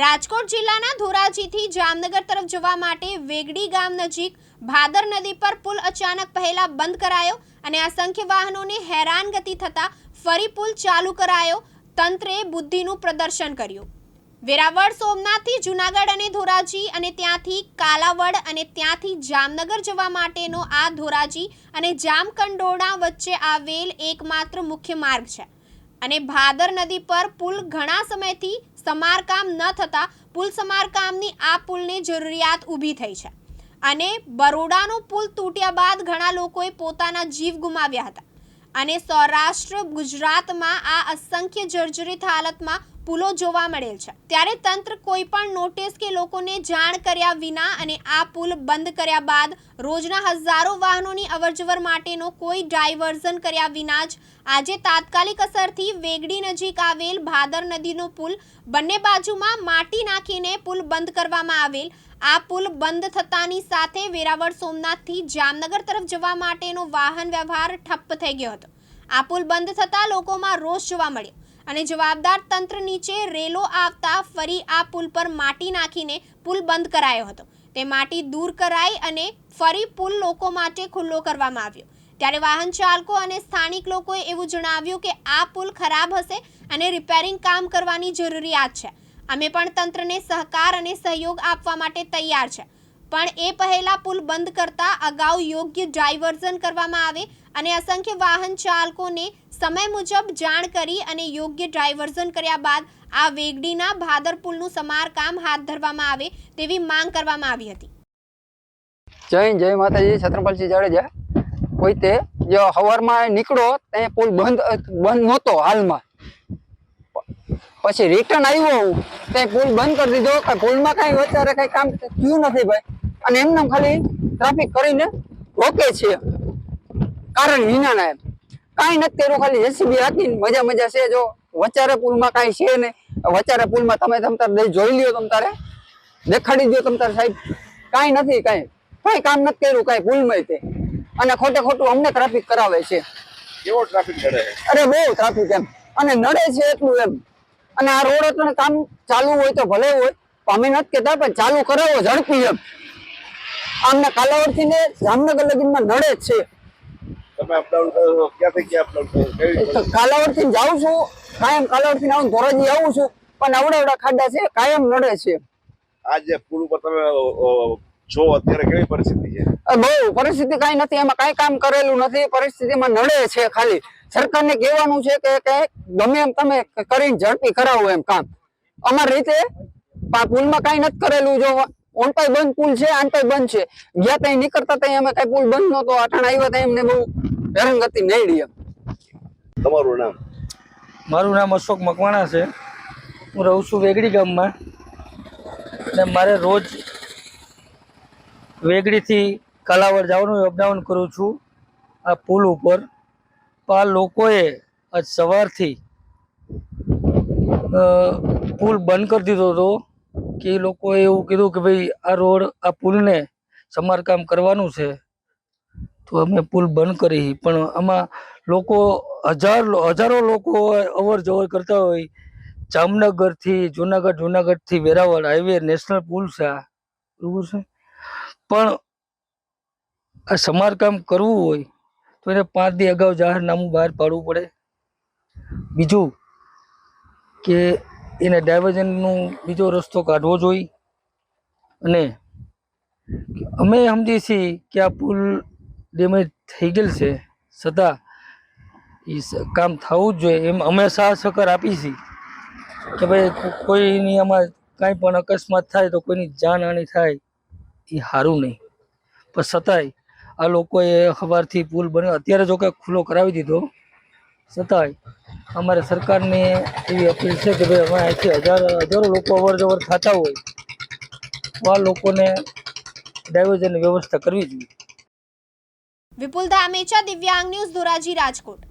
રાજકોટ જિલ્લાના ધોરાજીથી જામનગર તરફ જવા માટે વેગડી ગામ નજીક ભાદર નદી પર પુલ અચાનક પહેલા બંધ કરાયો અને અસંખ્ય વાહનોને હેરાનગતિ થતા ફરી પુલ ચાલુ કરાયો. તંત્રે બુદ્ધિનું પ્રદર્શન કર્યું. વેરાવળ, સોમનાથથી જુનાગઢ અને ધોરાજી અને ત્યાંથી કાલાવડ અને ત્યાંથી જામનગર જવા માટેનો આ ધોરાજી અને જામકંડોરણા વચ્ચે આવેલ એકમાત્ર મુખ્ય માર્ગ છે. અને ભાદર નદી પર પુલ ઘણા સમયથી સમારકામ ન થતા પુલ સમારકામની આ પુલની જરૂરિયાત ઊભી થઈ છે. અને બરોડાનો પુલ તૂટ્યા બાદ ઘણા લોકોએ પોતાના જીવ ગુમાવ્યા હતા. અને સૌરાષ્ટ્ર, ગુજરાતમાં આ અસંખ્ય જર્જરિત હાલતમાં પુલો જોવા મળેલ છે. ત્યારે તંત્ર કોઈ પણ નોટિસ કે લોકોને જાણ કર્યા વિના અને આ પુલ બંધ કર્યા બાદ રોજના હજારો વાહનોની અવરજવર માટેનો કોઈ ડાયવર્ઝન કર્યા વિના જ આજે તાત્કાલિક અસરથી વેગડી નજીક આવેલ ભાદર નદીનો પુલ બંને બાજુમાં માટી નાખીને પુલ બંધ કરવામાં આવેલ. આ પુલ બંધ થતાની સાથે વેરાવળ સોમનાથથી જામનગર તરફ જવા માટેનો વાહન વ્યવહાર ઠપ્પ થઈ ગયો હતો. આ પુલ બંધ થતાં લોકોમાં રોષ જોવા મળ્યો. અને જવાબદાર તંત્ર નીચે રેલો આવતા ફરી આ પુલ પર માટી નાખીને પુલ બંધ કરાયો હતો. તે માટી દૂર કરાઈ અને ફરી પુલ લોકો માટે ખુલ્લો કરવામાં આવ્યો. ત્યારે વાહન ચાલકો અને સ્થાનિક લોકોએ એવું જણાવ્યું કે આ પુલ ખરાબ હશે અને રિપેરિંગ કામ કરવાની જરૂરિયાત છે. અમે પણ તંત્રને સહકાર અને સહયોગ આપવા માટે તૈયાર છે. પણ એ પહેલા પુલ બંધ કરતા અગાઉ યોગ્ય ડાયવર્ઝન કરવામાં આવે અને અસંખ્ય વાહન ચાલકોને સમય મુજબ જાણ કરી અને યોગ્ય ડાયવર્ઝન કર્યા બાદ આ વેગડીના ભાદર પુલનું સમારકામ હાથ ધરવામાં આવે તેવી માંગ કરવામાં આવી હતી. જય જય માતાજી. છત્રપાલજી જાડેજા. કોઈ તે જો હવારમાં નીકળો તે પુલ બંધ બંધ નહોતો હાલમાં. પછી રિટર્ન આવ્યો ત્યાં પુલ બંધ કરી દીધો. પુલમાં કઈ અત્યારે કઈ કામ થયું નથી ભાઈ. અને એમને ખાલી ટ્રાફિક કરીને રોકે છે. કારણ વિનાના એમ કાંઈ નથી કર્યું ખાલી જેસીબી હતી મજા મજા છે. જો વચારે પુલમાં કાંઈ છે નહીં. વચારે પુલમાં તમે તમતારે દઈ જોઈ લ્યો તમ તારે. દેખાડી દો તમ તારે સાહેબ. કાંઈ નથી કાંઈ. કાંઈ કામ નથી કર્યું કાંઈ પુલમાં તે. અને ખોટે ખોટું અમને ટ્રાફિક કરાવે છે. કેવો ટ્રાફિક નડે? અરે બહુ ટ્રાફિક એમ. અને નડે છે એટલું એમ. અને આ રોડ કામ ચાલુ હોય તો ભલે હોય. અમે નથી કહેતા પણ ચાલુ કરાવો ઝડપી એમ. આમને કાલાવડથી ને જામનગર લગીનમાં નડે જ છે. રીતે? કાલાવડથી જાઉં છું કાયમ કાલાવડથી આવું ધોરાજી આવું છું પણ આવડા અવડા ખાડા છે કાયમ નડે છે. આજે પૂરું પુલ તમે અ, અત્યારે કેવી પરિસ્થિતિ છે? બહુ પરિસ્થિતિ કઈ નથી એમાં કઈ કામ કરેલું નથી પરિસ્થિતિમાં નડે છે ખાલી. સરકારને કહેવાનું છે કે કે ગમે એમ તમે કરીને ઝડપી કરાવો એમ કામ. અમારી રીતે પુલમાં કઈ નથી કરેલું જો ઓનપાઈ બંધ પુલ છે આનપાઈ બંધ છે. ગયા ત્યાં નીકળતા ત્યાં અમે કાંઈ પુલ બંધ નહોતો. અટાણ આવ્યા ત્યાં એમને બહુ હેરાનગતિ નહીં એમ. તમારું નામ? મારું નામ અશોક મકવાણા છે. હું રહું છું વેગડી ગામમાં. અને મારે રોજ વેગડીથી કાલાવડ જવાનું અપડાઉન કરું છું આ પુલ ઉપર. તો આ લોકોએ આજ સવારથી પુલ બંધ કરી દીધો હતો. કે એ લોકોએ એવું કીધું કે ભાઈ આ રોડ, આ પુલને સમારકામ કરવાનું છે. તો અમે પુલ બંધ કરી. પણ આમાં લોકો હજાર હજારો લોકો અવર જવર કરતા હોય. જામનગરથી, જુનાગઢ, જુનાગઢથી વેરાવળ હાઈવે, નેશનલ પુલ છે આ. બરોબર છે? પણ આ સમારકામ કરવું હોય, તો એને પાંચ દી અગાઉ જાહેરનામું બહાર પાડવું પડે. બીજું કે એને ડાયવર્ઝનનું બીજો રસ્તો કાઢવો જોઈએ. અને અમે સમજીએ છીએ કે આ પુલ ડેમેજ થઈ ગયેલ છે. છતાં એ કામ થવું જ જોઈએ. એમ અમે સાહસકર સહકાર આપી છીએ કે ભાઈ કોઈની આમાં કાંઈ પણ અકસ્માત થાય તો કોઈની જાનહાનિ થાય એ સારું નહીં. પણ છતાંય આ લોકોએ સવારથી પુલ બન્યો. અત્યારે જો કે ખુલ્લો કરાવી દીધો. છતાંય અમારે સરકારને એવી અપીલ છે કે ભાઈ અમે અહીંથી હજાર હજારો લોકો અવર જવર થતા હોય, તો આ લોકોને ડાયવર્ઝનની વ્યવસ્થા કરવી જોઈએ. વિપુલ ધામેચા દિવ્યાંગ ન્યૂઝ ધોરાજી રાજકોટ.